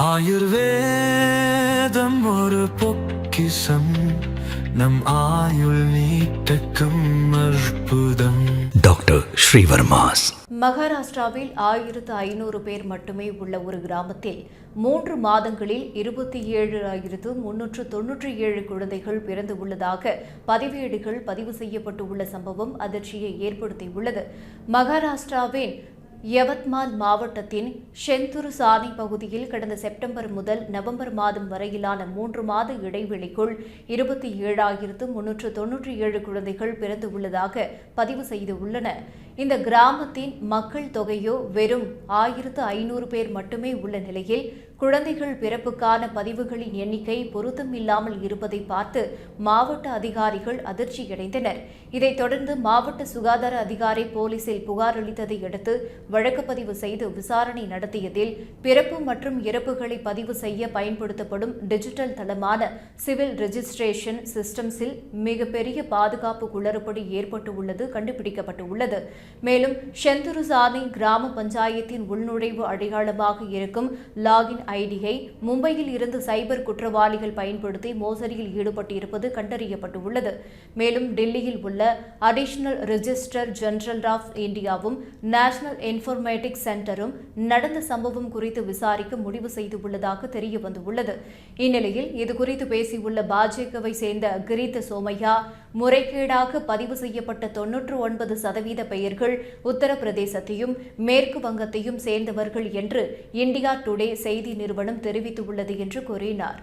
ஆயுர்வேதம் ஒரு பொக்கிசம் நம் ஆயுள் நீட்டக்கும் அற்புதம். டாக்டர் ஸ்ரீவர்மாஸ். மகாராஷ்டிராவில் ஆயிரத்து ஐநூறு பேர் மட்டுமே உள்ள ஒரு கிராமத்தில் மூன்று மாதங்களில் இருபத்தி ஏழு ஆயிரத்து முன்னூற்று தொன்னூற்றி ஏழு குழந்தைகள் பிறந்து உள்ளதாக பதிவேடுகள் பதிவு செய்யப்பட்டுள்ள சம்பவம் அதிர்ச்சியை ஏற்படுத்தியுள்ளது. மகாராஷ்டிராவின் யவத்மால் மாவட்டத்தின் ஷெந்துரு சாதி பகுதியில் கடந்த செப்டம்பர் முதல் நவம்பர் மாதம் வரையிலான மூன்று மாத இடைவெளிக்குள் இருபத்தி ஏழாயிரத்து முன்னூற்று தொன்னூற்றி ஏழு குழந்தைகள் பிறந்து உள்ளதாக பதிவு செய்துள்ளன இந்த கிராமத்தின் மக்கள் தொகையோ வெறும் ஆயிரத்து ஐநூறு பேர் மட்டுமே உள்ள நிலையில் குழந்தைகள் பிறப்புக்கான பதிவுகளின் எண்ணிக்கை பொருத்தமில்லாமல் இருப்பதை பார்த்து மாவட்ட அதிகாரிகள் அதிர்ச்சியடைந்தனர். இதைத் தொடர்ந்து மாவட்ட சுகாதார அதிகாரி போலீசில் புகார் அளித்ததை அடுத்து வழக்கு பதிவு செய்து விசாரணை நடத்தியதில் பிறப்பு மற்றும் இறப்புகளை பதிவு செய்ய பயன்படுத்தப்படும் டிஜிட்டல் தளமான சிவில் ரெஜிஸ்ட்ரேஷன் சிஸ்டம்ஸில் மிகப்பெரிய பாதுகாப்பு குளறுபடி ஏற்பட்டுள்ளது கண்டுபிடிக்கப்பட்டுள்ளது. மேலும் செந்துருசாமி கிராம பஞ்சாயத்தின் உள்நுழைவு அடையாளமாக இருக்கும் லாகின் ஐடியை மும்பையில் இருந்து சைபர் குற்றவாளிகள் பயன்படுத்தி மோசடியில் ஈடுபட்டிருப்பது கண்டறியப்பட்டுள்ளது. மேலும் டெல்லியில் உள்ள அடிஷனல் ரிஜிஸ்டர் ஜெனரல் ஆஃப் இந்தியாவும் நேஷனல் இன்ஃபர்மேட்டிக்ஸ் சென்டரும் நடந்த சம்பவம் குறித்து விசாரிக்க முடிவு செய்துள்ளதாக தெரிய வந்துள்ளது இந்நிலையில் இதுகுறித்து பேசியுள்ள பாஜகவை சேர்ந்த கிரீத் சோமையா முறைகேடாக பதிவு செய்யப்பட்ட தொன்னூற்று ஒன்பது சதவீத பெயர்கள் உத்தரப்பிரதேசத்தையும் மேற்கு வங்கத்தையும் சேர்ந்தவர்கள் என்று இந்தியா டுடே செய்தி நிறுவனம் தெரிவித்துள்ளது என்று கூறினார்.